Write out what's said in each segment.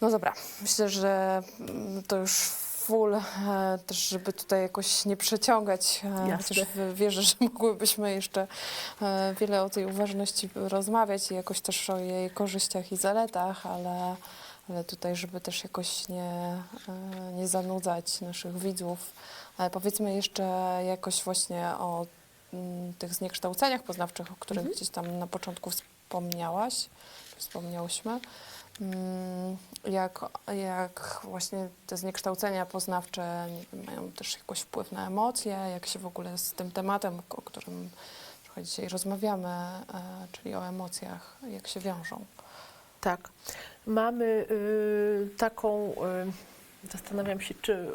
No dobra, myślę, że mm, to już full, e, też żeby tutaj jakoś nie przeciągać, e, Jasne. chociaż wierzę, że mogłybyśmy jeszcze e, wiele o tej uważności rozmawiać i jakoś też o jej korzyściach i zaletach, ale, ale tutaj, żeby też jakoś nie, nie zanudzać naszych widzów, ale powiedzmy jeszcze jakoś właśnie o mm, tych zniekształceniach poznawczych, o których Mhm. gdzieś tam na początku wspomniałaś, wspomniałyśmy. Mm, Jak, jak właśnie te zniekształcenia poznawcze wiem, mają też jakoś wpływ na emocje, jak się w ogóle z tym tematem, o którym trochę dzisiaj rozmawiamy, e, czyli o emocjach, jak się wiążą. Tak. Mamy y, taką, y, zastanawiam się, czy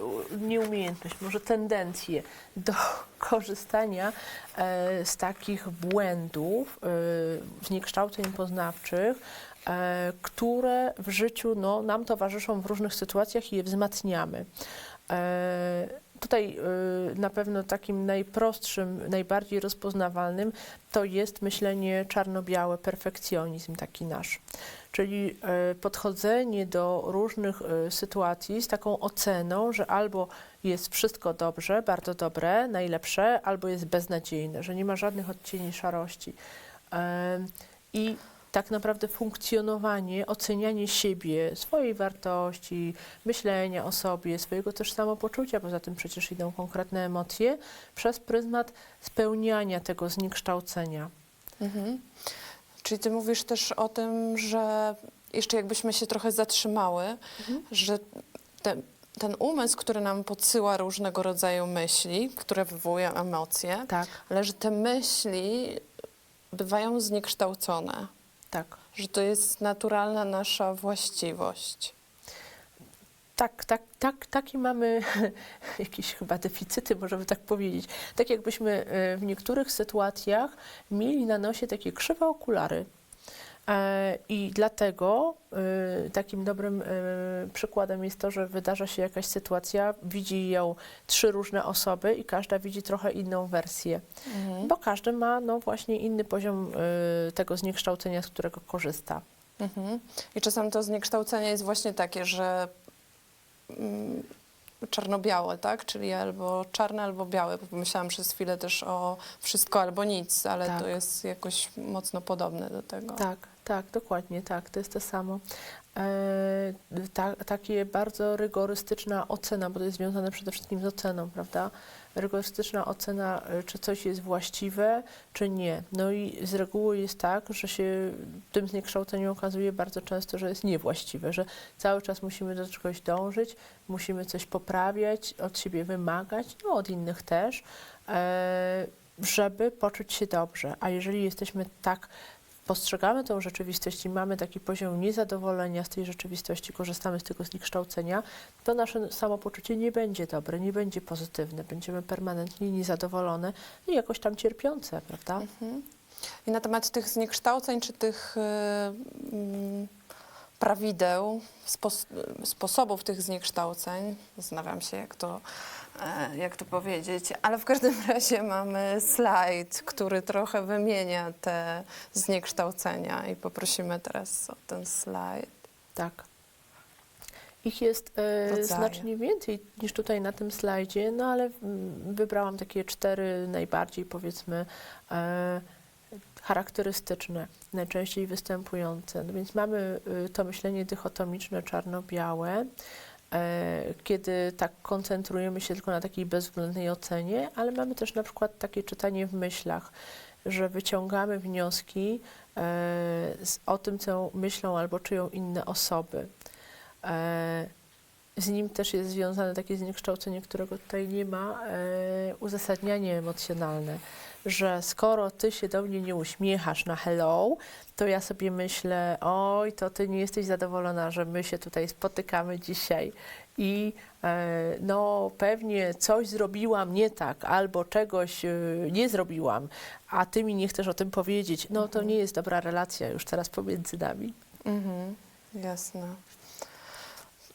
nieumiejętność, może tendencję do korzystania e, z takich błędów, y, zniekształceń poznawczych, e, które w życiu no, nam towarzyszą w różnych sytuacjach i je wzmacniamy. Tutaj y, na pewno takim najprostszym, najbardziej rozpoznawalnym to jest myślenie czarno-białe, perfekcjonizm taki nasz. Czyli e, podchodzenie do różnych e, sytuacji z taką oceną, że albo jest wszystko dobrze, bardzo dobre, najlepsze, albo jest beznadziejne, że nie ma żadnych odcieni szarości. I tak naprawdę funkcjonowanie, ocenianie siebie, swojej wartości, myślenia o sobie, swojego też samopoczucia, poza tym przecież idą konkretne emocje, przez pryzmat spełniania tego zniekształcenia. Mhm. Czyli ty mówisz też o tym, że jeszcze jakbyśmy się trochę zatrzymały, Mhm. że te, ten umysł, który nam podsyła różnego rodzaju myśli, które wywołują emocje, Tak, ale że te myśli bywają zniekształcone, tak. że to jest naturalna nasza właściwość. Tak, tak, tak, takie mamy jakieś chyba deficyty, możemy tak powiedzieć. Tak jakbyśmy e, w niektórych sytuacjach mieli na nosie takie krzywe okulary. E, I dlatego e, takim dobrym e, przykładem jest to, że wydarza się jakaś sytuacja, widzi ją trzy różne osoby i każda widzi trochę inną wersję, Mhm. bo każdy ma no właśnie inny poziom tego zniekształcenia, z którego korzysta. Mhm. I czasem to zniekształcenie jest właśnie takie, że mm, czarno-białe, tak? Czyli albo czarne, albo białe. Pomyślałam przez chwilę też o wszystko albo nic, ale Tak. to jest jakoś mocno podobne do tego. Tak, tak, dokładnie, tak, to jest to samo. E, ta, takie bardzo rygorystyczna ocena, bo to jest związane przede wszystkim z oceną, prawda? Rygorystyczna ocena, e, czy coś jest właściwe, czy nie. No i z reguły jest tak, że się w tym zniekształceniu okazuje bardzo często, że jest niewłaściwe, że cały czas musimy do czegoś dążyć, musimy coś poprawiać, od siebie wymagać, no od innych też, e, żeby poczuć się dobrze. A jeżeli jesteśmy tak postrzegamy tą rzeczywistość i mamy taki poziom niezadowolenia z tej rzeczywistości, korzystamy z tego zniekształcenia, to nasze samopoczucie nie będzie dobre, nie będzie pozytywne, będziemy permanentnie niezadowolone i jakoś tam cierpiące, prawda? Mhm. I na temat tych zniekształceń, czy tych y, mm, prawideł, spos sposobów tych zniekształceń, zastanawiam się, jak to, e, jak to powiedzieć, ale w każdym razie mamy slajd, który trochę wymienia te zniekształcenia i poprosimy teraz o ten slajd. Tak. Ich jest e, znacznie więcej niż tutaj na tym slajdzie, no ale mm, wybrałam takie cztery najbardziej powiedzmy e, charakterystyczne, najczęściej występujące. No więc mamy y, to myślenie dychotomiczne, czarno-białe, e, kiedy tak koncentrujemy się tylko na takiej bezwzględnej ocenie, ale mamy też na przykład takie czytanie w myślach, że wyciągamy wnioski e, o tym, co myślą albo czują inne osoby. E, z nim też jest związane takie zniekształcenie, którego tutaj nie ma, uzasadnianie emocjonalne, że skoro ty się do mnie nie uśmiechasz na hello, to ja sobie myślę, oj, to ty nie jesteś zadowolona, że my się tutaj spotykamy dzisiaj i e, no pewnie coś zrobiłam nie tak, albo czegoś e, nie zrobiłam, a ty mi nie chcesz o tym powiedzieć, no to Mhm. nie jest dobra relacja już teraz pomiędzy nami. Mhm, jasne.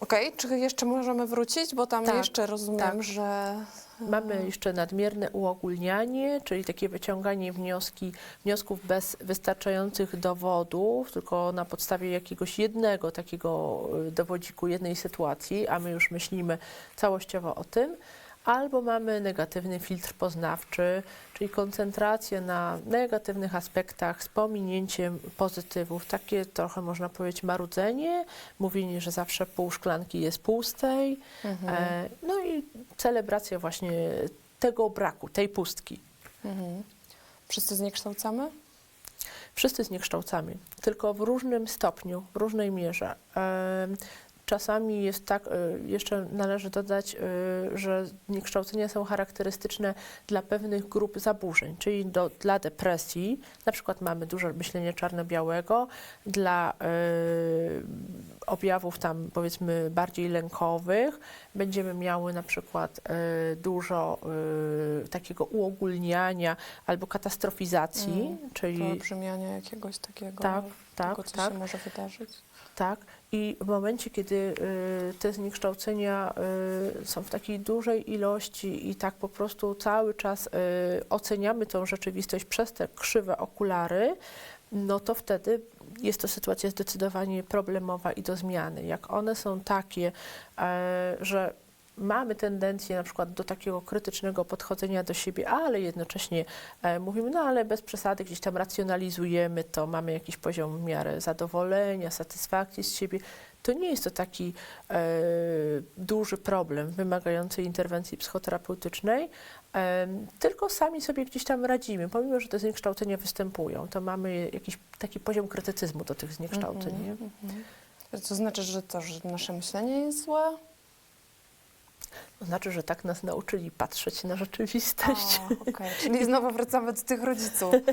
Okej, czy jeszcze możemy wrócić? Bo tam Tak, jeszcze rozumiem, tak. że Mamy jeszcze nadmierne uogólnianie, czyli takie wyciąganie wnioski, wniosków bez wystarczających dowodów, tylko na podstawie jakiegoś jednego takiego y, dowodziku, jednej sytuacji, a my już myślimy całościowo o tym. Albo mamy negatywny filtr poznawczy, czyli koncentrację na negatywnych aspektach z pominięciem pozytywów. Takie trochę można powiedzieć marudzenie, mówienie, że zawsze pół szklanki jest pustej. Mhm. E, no i celebracja właśnie tego braku, tej pustki. Mhm. Wszyscy zniekształcamy? Wszyscy zniekształcamy, tylko w różnym stopniu, w różnej mierze. Czasami jest tak, e, jeszcze należy dodać, e, że zniekształcenia są charakterystyczne dla pewnych grup zaburzeń, czyli do, dla depresji, na przykład mamy duże myślenie czarno-białego, dla e, objawów tam powiedzmy bardziej lękowych. Będziemy miały na przykład e, dużo e, takiego uogólniania albo katastrofizacji, Mm, czyli Wyolbrzymiania jakiegoś takiego, tak, tak, tego, co tak. się może wydarzyć. Tak. I w momencie, kiedy y, te zniekształcenia y, są w takiej dużej ilości i tak po prostu cały czas y, oceniamy tą rzeczywistość przez te krzywe okulary, no to wtedy jest to sytuacja zdecydowanie problemowa i do zmiany. Jak one są takie, e, że mamy tendencję na przykład do takiego krytycznego podchodzenia do siebie, ale jednocześnie e, mówimy, no ale bez przesady gdzieś tam racjonalizujemy to, mamy jakiś poziom w miarę zadowolenia, satysfakcji z siebie, to nie jest to taki e, duży problem wymagający interwencji psychoterapeutycznej, e, tylko sami sobie gdzieś tam radzimy. Pomimo, że te zniekształcenia występują, to mamy jakiś taki poziom krytycyzmu do tych zniekształceń. Mhm, nie? mhm. To znaczy, że to, że nasze myślenie jest złe? To znaczy, że tak nas nauczyli patrzeć na rzeczywistość. O, okej. Czyli znowu wracamy do tych rodziców.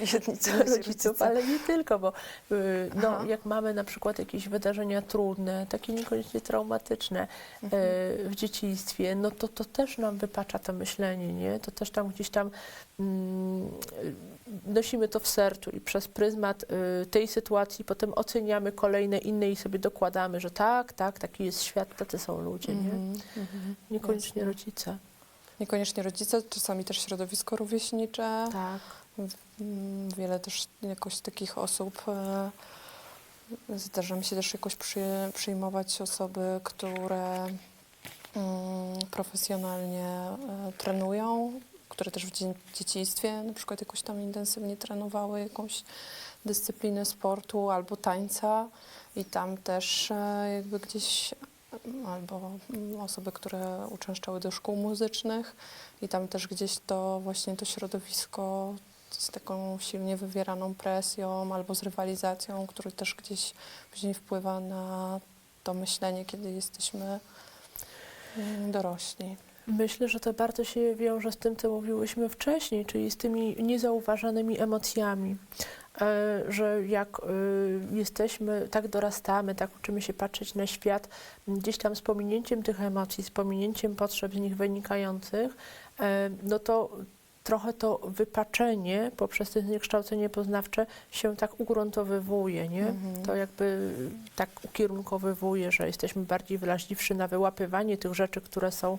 Rodziców, rodzice. ale nie tylko, bo y, no, Aha. jak mamy na przykład jakieś wydarzenia trudne, takie niekoniecznie traumatyczne Mhm. y, w dzieciństwie, no to to też nam wypacza to myślenie, nie? To też tam gdzieś tam nosimy to w sercu i przez pryzmat y, tej sytuacji potem oceniamy kolejne inne i sobie dokładamy, że tak, tak, taki jest świat, tacy są ludzie, nie? Mhm, mhm. Niekoniecznie Jasne. rodzice. Niekoniecznie rodzice, czasami też środowisko rówieśnicze. Tak. Mm, Wiele też jakoś takich osób. e, Zdarza mi się też jakoś przy, przyjmować osoby, które mm, profesjonalnie e, trenują, które też w dzie- dzieciństwie na przykład jakoś tam intensywnie trenowały jakąś dyscyplinę sportu albo tańca i tam też e, jakby gdzieś mm, albo osoby, które uczęszczały do szkół muzycznych i tam też gdzieś to właśnie to środowisko z taką silnie wywieraną presją albo z rywalizacją, który też gdzieś później wpływa na to myślenie, kiedy jesteśmy mm, dorośli. Myślę, że to bardzo się wiąże z tym, co mówiłyśmy wcześniej, czyli z tymi niezauważanymi emocjami. E, Że jak e, jesteśmy, tak dorastamy, tak uczymy się patrzeć na świat, gdzieś tam z pominięciem tych emocji, z pominięciem potrzeb z nich wynikających, e, no to trochę to wypaczenie poprzez to zniekształcenie poznawcze się tak ugruntowywuje, nie? Mhm. To jakby tak ukierunkowywuje, że jesteśmy bardziej wrażliwszy na wyłapywanie tych rzeczy, które są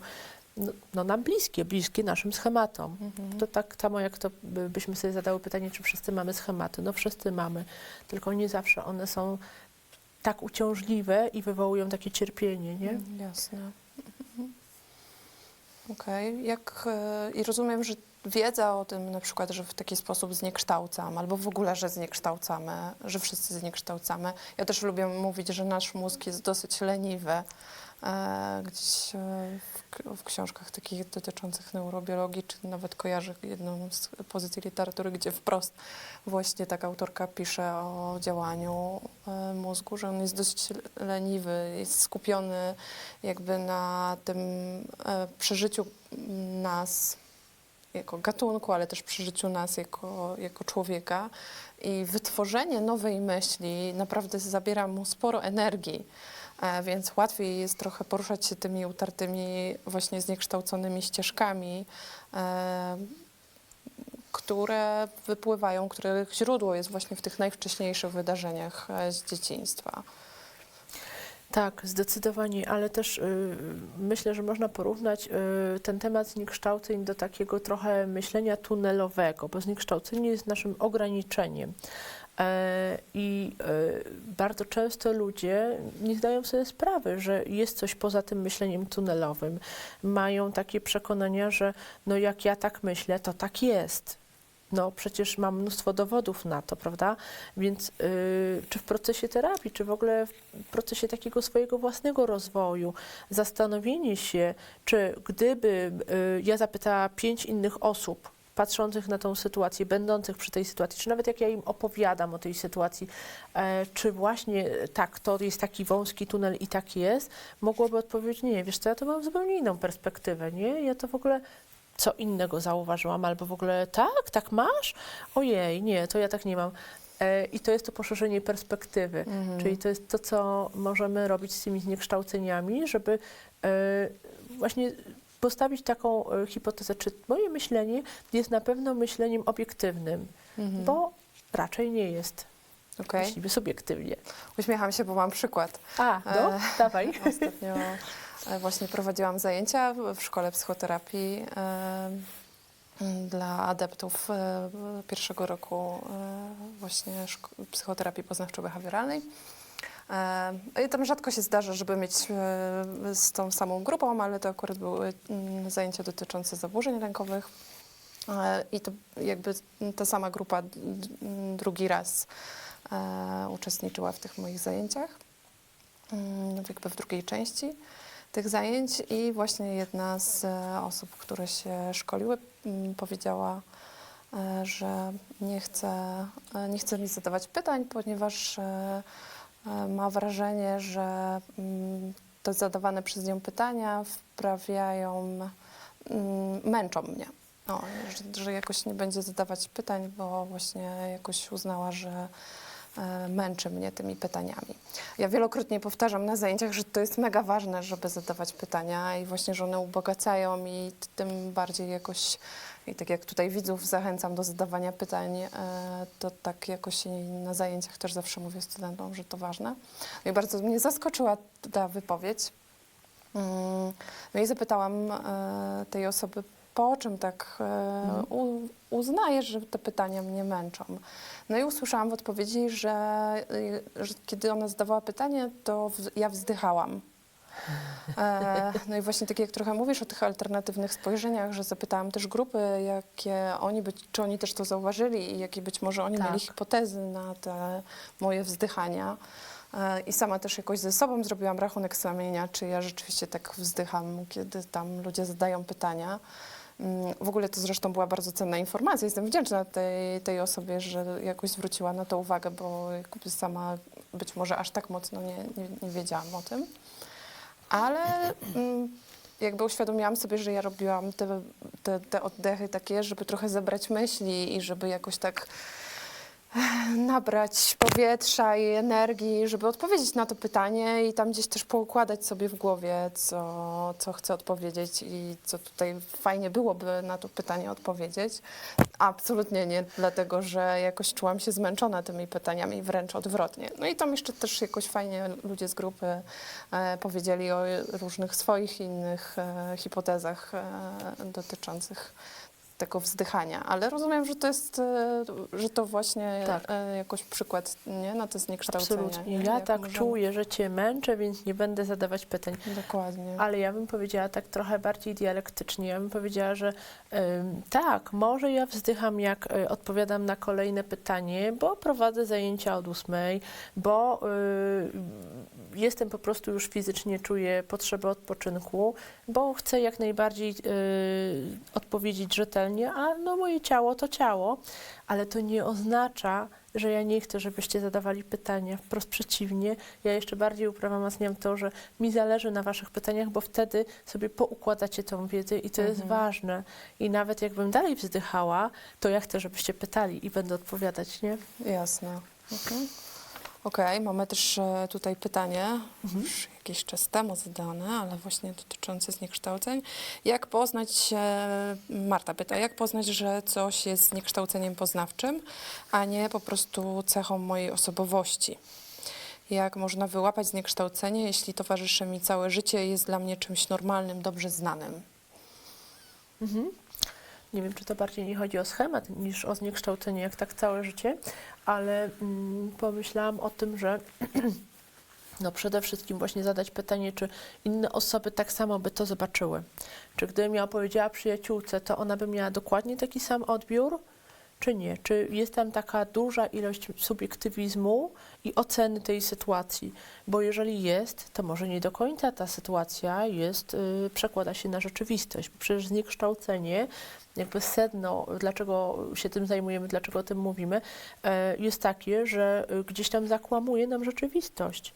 no, no nam bliskie, bliskie naszym schematom. Mhm. To tak samo jak to by- byśmy sobie zadały pytanie, czy wszyscy mamy schematy. No wszyscy mamy, tylko nie zawsze one są tak uciążliwe i wywołują takie cierpienie, nie? Mm, Jasne. Mhm. Okej. Jak e, I rozumiem, że wiedza o tym na przykład, że w taki sposób zniekształcam, albo w ogóle, że zniekształcamy, że wszyscy zniekształcamy. Ja też lubię mówić, że nasz mózg jest dosyć leniwy. E, gdzieś e, w, w książkach takich dotyczących neurobiologii, czy nawet kojarzę jedną z pozycji literatury, gdzie wprost właśnie taka autorka pisze o działaniu e, mózgu, że on jest dosyć leniwy, jest skupiony jakby na tym przeżyciu nas jako gatunku, ale też przeżyciu nas jako, jako człowieka. I wytworzenie nowej myśli naprawdę zabiera mu sporo energii. E, Więc łatwiej jest trochę poruszać się tymi utartymi, właśnie zniekształconymi ścieżkami, e, które wypływają, których źródło jest właśnie w tych najwcześniejszych wydarzeniach e, z dzieciństwa. Tak, zdecydowanie, ale też y, myślę, że można porównać y, ten temat zniekształceń do takiego trochę myślenia tunelowego, bo zniekształcenie jest naszym ograniczeniem. E, I e, bardzo często ludzie nie zdają sobie sprawy, że jest coś poza tym myśleniem tunelowym. Mają takie przekonania, że no jak ja tak myślę, to tak jest. No przecież mam mnóstwo dowodów na to, prawda? Więc y, czy w procesie terapii, czy w ogóle w procesie takiego swojego własnego rozwoju, zastanowienie się, czy gdyby y, ja zapytała pięć innych osób, patrzących na tą sytuację, będących przy tej sytuacji, czy nawet jak ja im opowiadam o tej sytuacji, e, czy właśnie tak, to jest taki wąski tunel i tak jest, mogłoby odpowiedzieć, nie, wiesz co, ja to mam zupełnie inną perspektywę, nie? Ja to w ogóle co innego zauważyłam, albo w ogóle tak, tak masz? Ojej, nie, to ja tak nie mam. E, I to jest to poszerzenie perspektywy, Mhm. czyli to jest to, co możemy robić z tymi zniekształceniami, żeby e, właśnie postawić taką e, hipotezę, czy moje myślenie jest na pewno myśleniem obiektywnym, Mhm. bo raczej nie jest, Okej. myślimy subiektywnie. Uśmiecham się, bo mam przykład. A, no, E, dawaj. Ostatnio e, właśnie prowadziłam zajęcia w- szkole psychoterapii e, dla adeptów e, pierwszego roku e, właśnie psychoterapii poznawczo-behawioralnej. E, I tam rzadko się zdarza, żeby mieć e, z tą samą grupą, ale to akurat były mm, zajęcia dotyczące zaburzeń lękowych. E, I to jakby ta sama grupa d- drugi raz uczestniczyła w tych moich zajęciach, mm, jakby w drugiej części tych zajęć i właśnie jedna z osób, które się szkoliły, mm, powiedziała, że nie chce, nie chce mi zadawać pytań, ponieważ ma wrażenie, że mm, te zadawane przez nią pytania wprawiają, mm, męczą mnie. No, że, że jakoś nie będzie zadawać pytań, bo właśnie jakoś uznała, że e, męczy mnie tymi pytaniami. Ja wielokrotnie powtarzam na zajęciach, że to jest mega ważne, żeby zadawać pytania i właśnie, że one ubogacają i tym bardziej jakoś, i tak jak tutaj widzów zachęcam do zadawania pytań, e, to tak jakoś na zajęciach też zawsze mówię studentom, że to ważne. No i bardzo mnie zaskoczyła ta wypowiedź. Mm, No i zapytałam e, tej osoby, po czym tak e, u, uznajesz, że te pytania mnie męczą. No i usłyszałam w odpowiedzi, że, y, że kiedy ona zadawała pytanie, to w, ja wzdychałam. E, no i właśnie tak jak trochę mówisz o tych alternatywnych spojrzeniach, że zapytałam też grupy, jakie oni być, czy oni też to zauważyli i jakie być może oni Tak. mieli hipotezy na te moje wzdychania. E, I sama też jakoś ze sobą zrobiłam rachunek sumienia, czy ja rzeczywiście tak wzdycham, kiedy tam ludzie zadają pytania. W ogóle to zresztą była bardzo cenna informacja. Jestem wdzięczna tej, tej osobie, że jakoś zwróciła na to uwagę, bo sama być może aż tak mocno nie, nie, nie wiedziałam o tym. Ale mm, jakby uświadomiłam sobie, że ja robiłam te, te, te oddechy takie, żeby trochę zebrać myśli i żeby jakoś tak nabrać powietrza i energii, żeby odpowiedzieć na to pytanie i tam gdzieś też poukładać sobie w głowie, co, co chcę odpowiedzieć i co tutaj fajnie byłoby na to pytanie odpowiedzieć. Absolutnie nie, dlatego że jakoś czułam się zmęczona tymi pytaniami, wręcz odwrotnie. No i tam jeszcze też jakoś fajnie ludzie z grupy e, powiedzieli o różnych swoich innych e, hipotezach e, dotyczących tego wzdychania, ale rozumiem, że to jest, e, że to właśnie Tak. e, jakoś przykład nie? na to zniekształcenie. Absolutnie. nie? Ja Jak tak możemy- czuję, że cię męczę, więc nie będę zadawać pytań. Dokładnie. Ale ja bym powiedziała tak trochę bardziej dialektycznie. Ja bym powiedziała, że ym, tak, może ja wzdycham, jak y, odpowiadam na kolejne pytanie, bo prowadzę zajęcia od ósmej, bo y, jestem po prostu już fizycznie czuję potrzebę odpoczynku, bo chcę jak najbardziej y, odpowiedzieć rzetelnie, a no moje ciało to ciało, ale to nie oznacza, że ja nie chcę, żebyście zadawali pytania. Wprost przeciwnie, ja jeszcze bardziej uprawomacniam to, że mi zależy na Waszych pytaniach, bo wtedy sobie poukładacie tą wiedzę i to jest Mhm. ważne. I nawet jakbym dalej wzdychała, to ja chcę, żebyście pytali i będę odpowiadać, nie? Jasne. Mhm. Okej, mamy też e, tutaj pytanie, już jakiś czas temu zadane, ale właśnie dotyczące zniekształceń. Jak poznać, Marta pyta, jak poznać, że coś jest zniekształceniem poznawczym, a nie po prostu cechą mojej osobowości? jak można wyłapać zniekształcenie, jeśli towarzyszy mi całe życie i jest dla mnie czymś normalnym, dobrze znanym. Mhm. Nie wiem, czy to bardziej nie chodzi o schemat niż o zniekształcenie, jak tak całe życie, ale mm, pomyślałam o tym, że no przede wszystkim właśnie zadać pytanie, czy inne osoby tak samo by to zobaczyły. Czy gdybym ja opowiedziała przyjaciółce, to ona by miała dokładnie taki sam odbiór, czy nie? Czy jest tam taka duża ilość subiektywizmu i oceny tej sytuacji? Bo jeżeli jest, to może nie do końca ta sytuacja jest, y, przekłada się na rzeczywistość. Przecież zniekształcenie, jakby sedno, dlaczego się tym zajmujemy, dlaczego o tym mówimy, e, jest takie, że y, gdzieś tam zakłamuje nam rzeczywistość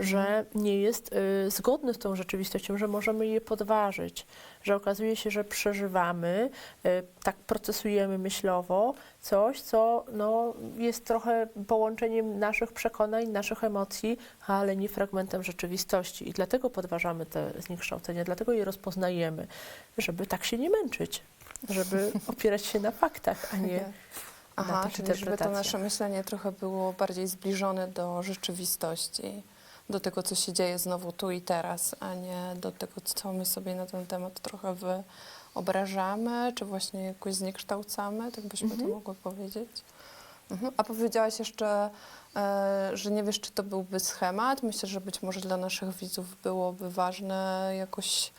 że nie jest y, zgodny z tą rzeczywistością, że możemy je podważyć, że okazuje się, że przeżywamy, y, tak procesujemy myślowo coś, co no, jest trochę połączeniem naszych przekonań, naszych emocji, ale nie fragmentem rzeczywistości. I dlatego podważamy te zniekształcenia, dlatego je rozpoznajemy, żeby tak się nie męczyć, żeby opierać się na faktach, a nie na Aha, czyli żeby to nasze myślenie trochę było bardziej zbliżone do rzeczywistości, do tego, co się dzieje znowu tu i teraz, a nie do tego, co my sobie na ten temat trochę wyobrażamy, czy właśnie jakoś zniekształcamy, tak byśmy Mhm. to mogły powiedzieć. Mhm. A powiedziałaś jeszcze, e, że nie wiesz, czy to byłby schemat. Myślę, że być może dla naszych widzów byłoby ważne jakoś,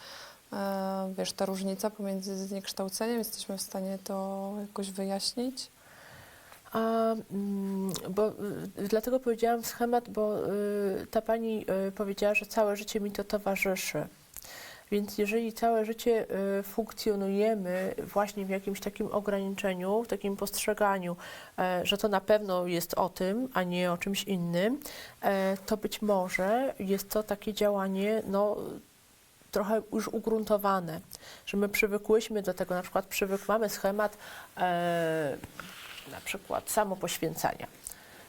e, wiesz, ta różnica pomiędzy zniekształceniem. Jesteśmy w stanie to jakoś wyjaśnić? A, mm, bo y, dlatego powiedziałam schemat, bo y, ta pani y, powiedziała, że całe życie mi to towarzyszy. Więc jeżeli całe życie funkcjonujemy właśnie w jakimś takim ograniczeniu, w takim postrzeganiu, e, że to na pewno jest o tym, a nie o czymś innym, e, to być może jest to takie działanie, no, trochę już ugruntowane, że my przywykłyśmy do tego, na przykład przywyk, mamy schemat e, na przykład samopoświęcania,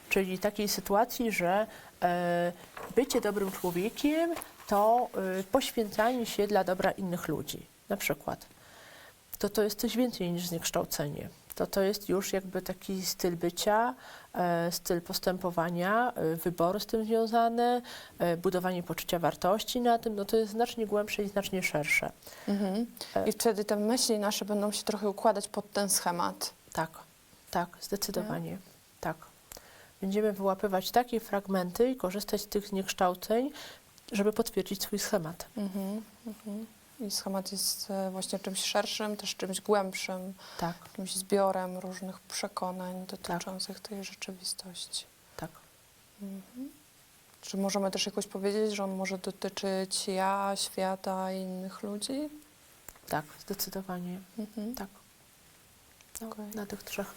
czyli takiej sytuacji, że e, bycie dobrym człowiekiem to e, poświęcanie się dla dobra innych ludzi, na przykład. To to jest coś więcej niż zniekształcenie. To to jest już jakby taki styl bycia, e, styl postępowania, wybory z tym związane, budowanie poczucia wartości na tym, no to jest znacznie głębsze i znacznie szersze. Mhm. I wtedy te myśli nasze będą się trochę układać pod ten schemat. Tak, tak, zdecydowanie. Tak. Będziemy wyłapywać takie fragmenty i korzystać z tych zniekształceń, żeby potwierdzić swój schemat. Mhm. Mhm. I schemat jest e, właśnie czymś szerszym, też czymś głębszym, Tak, jakimś zbiorem różnych przekonań dotyczących tej rzeczywistości. tak. Mhm. Czy możemy też jakoś powiedzieć, że on może dotyczyć ja, świata i innych ludzi? Tak, zdecydowanie. Mhm. Tak. No, Okej. Na tych trzech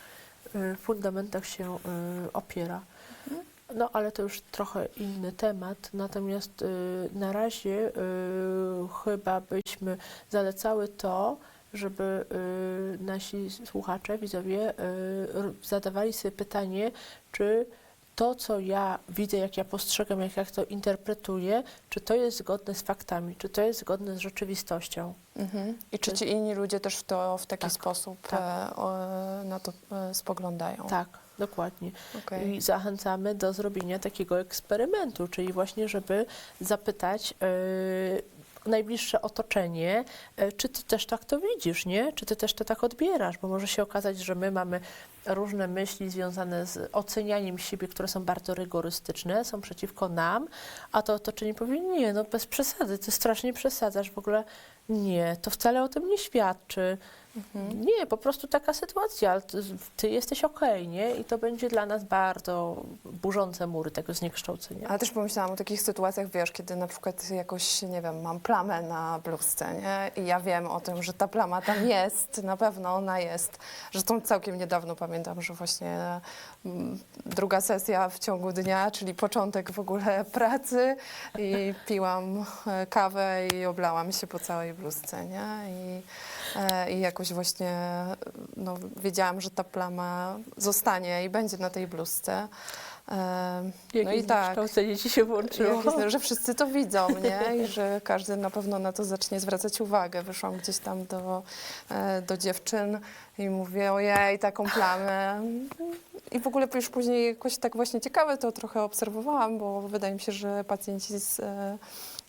fundamentach się y, opiera. Mhm. No, ale to już trochę inny temat. Natomiast y, na razie y, chyba byśmy zalecały to, żeby y, nasi słuchacze, widzowie y, zadawali sobie pytanie, czy to, co ja widzę, jak ja postrzegam, jak ja to interpretuję, czy to jest zgodne z faktami, czy to jest zgodne z rzeczywistością. Mhm. I czy ci inni ludzie też w to w taki Tak, sposób tak. e, na to e, spoglądają? Tak, dokładnie. Okej. I zachęcamy do zrobienia takiego eksperymentu, czyli właśnie, żeby zapytać yy, najbliższe otoczenie, yy, czy ty też tak to widzisz, nie? Czy ty też to tak odbierasz? Bo może się okazać, że my mamy różne myśli związane z ocenianiem siebie, które są bardzo rygorystyczne, są przeciwko nam, a to otoczenie powie, nie, no bez przesady, ty strasznie przesadzasz, w ogóle nie, to wcale o tym nie świadczy. Mhm. Nie, po prostu taka sytuacja, ale ty, ty jesteś okej, nie? I to będzie dla nas bardzo burzące mury tego zniekształcenia. Ale też pomyślałam o takich sytuacjach, wiesz, kiedy na przykład jakoś, nie wiem, mam plamę na bluzce, nie? I ja wiem o tym, że ta plama tam jest, na pewno ona jest. Zresztą całkiem niedawno pamiętam, że właśnie mm, druga sesja w ciągu dnia, czyli początek w ogóle pracy i piłam e, kawę i oblałam się po całej bluzce, nie? I, e, i jakoś właśnie no, wiedziałam, że ta plama zostanie i będzie na tej bluzce. Jakie no i tak. zniekształcenie ci się włączyło? Jak jest, że wszyscy to widzą, nie? I że każdy na pewno na to zacznie zwracać uwagę. Wyszłam gdzieś tam do, e, do dziewczyn i mówię, ojej, taką plamę. I w ogóle już później jakoś tak właśnie ciekawe to trochę obserwowałam, bo wydaje mi się, że pacjenci z, e,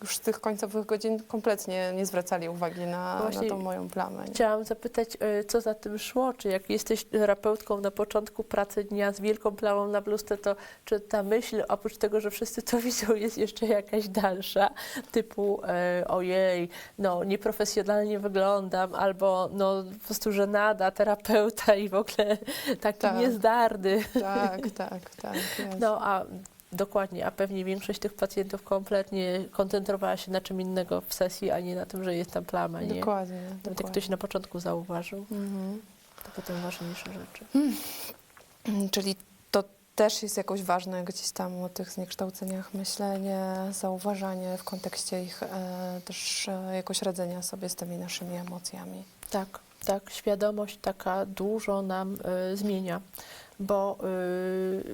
już tych końcowych godzin kompletnie nie zwracali uwagi na, na tą moją plamę. Nie? Chciałam zapytać, e, co za tym szło? Czy jak jesteś terapeutką na początku pracy dnia z wielką plamą na bluzce, to czy ta myśl, oprócz tego, że wszyscy to widzą, jest jeszcze jakaś dalsza? Typu, e, ojej, no nieprofesjonalnie wyglądam, albo no po prostu żenada, terapeuta i w ogóle taki Tak. niezdarny. Tak, tak, tak. Jest. No a dokładnie, a pewnie większość tych pacjentów kompletnie koncentrowała się na czym innego w sesji, a nie na tym, że jest tam plama, nie? Dokładnie. Nawet jak dokładnie. ktoś na początku zauważył, Mhm. to potem ważniejsze rzeczy. Mm, Czyli to też jest jakoś ważne gdzieś tam o tych zniekształceniach myślenie, zauważanie w kontekście ich e, też e, jakoś radzenia sobie z tymi naszymi emocjami. Tak, tak, świadomość taka dużo nam y, zmienia, bo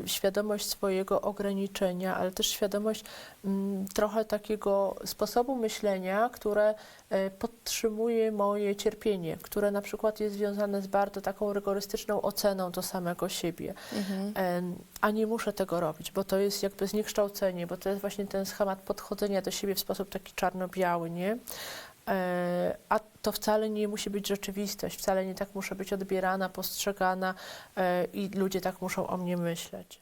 y, świadomość swojego ograniczenia, ale też świadomość mm, trochę takiego sposobu myślenia, które y, podtrzymuje moje cierpienie, które na przykład jest związane z bardzo taką rygorystyczną oceną do samego siebie. Em, A nie muszę tego robić, bo to jest jakby zniekształcenie, bo to jest właśnie ten schemat podchodzenia do siebie w sposób taki czarno-biały, nie? E, A to wcale nie musi być rzeczywistość, wcale nie tak muszę być odbierana, postrzegana e, i ludzie tak muszą o mnie myśleć.